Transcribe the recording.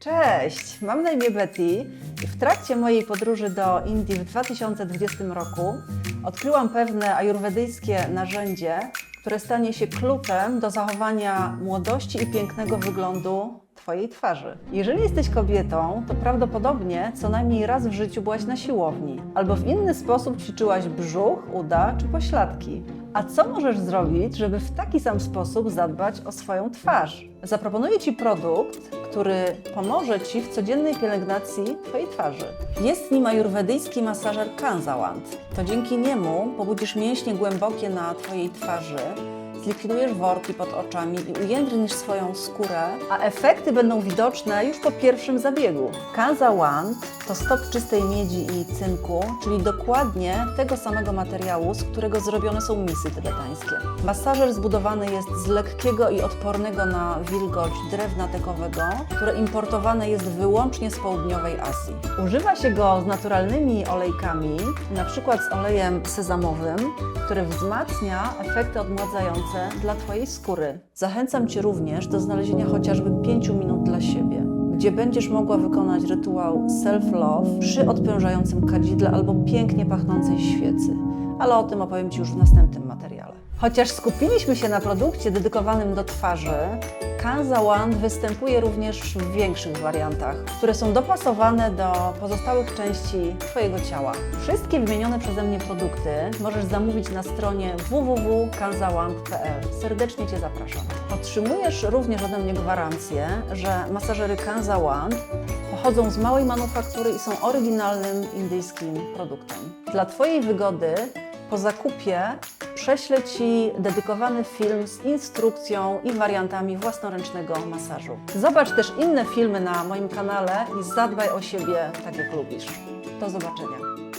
Cześć, mam na imię Betty i w trakcie mojej podróży do Indii w 2020 roku odkryłam pewne ajurwedyjskie narzędzie, które stanie się kluczem do zachowania młodości i pięknego wyglądu Twojej twarzy. Jeżeli jesteś kobietą, to prawdopodobnie co najmniej raz w życiu byłaś na siłowni albo w inny sposób ćwiczyłaś brzuch, uda czy pośladki. A co możesz zrobić, żeby w taki sam sposób zadbać o swoją twarz? Zaproponuję Ci produkt, który pomoże Ci w codziennej pielęgnacji Twojej twarzy. Jest nim ajurwedyjski masażer Kanzawant. To dzięki niemu pobudzisz mięśnie głębokie na Twojej twarzy, zlikwidujesz worki pod oczami i ujędrnisz swoją skórę, a efekty będą widoczne już po pierwszym zabiegu. Kanza Wand to stok czystej miedzi i cynku, czyli dokładnie tego samego materiału, z którego zrobione są misy tybetańskie. Masażer zbudowany jest z lekkiego i odpornego na wilgoć drewna tekowego, które importowane jest wyłącznie z południowej Azji. Używa się go z naturalnymi olejkami, przykład z olejem sezamowym, który wzmacnia efekty odmładzające dla Twojej skóry. Zachęcam Cię również do znalezienia chociażby 5 minut dla siebie, gdzie będziesz mogła wykonać rytuał self-love przy odprężającym kadzidle albo pięknie pachnącej świecy. Ale o tym opowiem Ci już w następnym materiale. Chociaż skupiliśmy się na produkcie dedykowanym do twarzy, Kanza One występuje również w większych wariantach, które są dopasowane do pozostałych części Twojego ciała. Wszystkie wymienione przeze mnie produkty możesz zamówić na stronie www.kanzaone.pl. Serdecznie Cię zapraszam. Otrzymujesz również ode mnie gwarancję, że masażery Kanza One pochodzą z małej manufaktury i są oryginalnym indyjskim produktem. Dla Twojej wygody po zakupie prześlę Ci dedykowany film z instrukcją i wariantami własnoręcznego masażu. Zobacz też inne filmy na moim kanale i zadbaj o siebie tak jak lubisz. Do zobaczenia.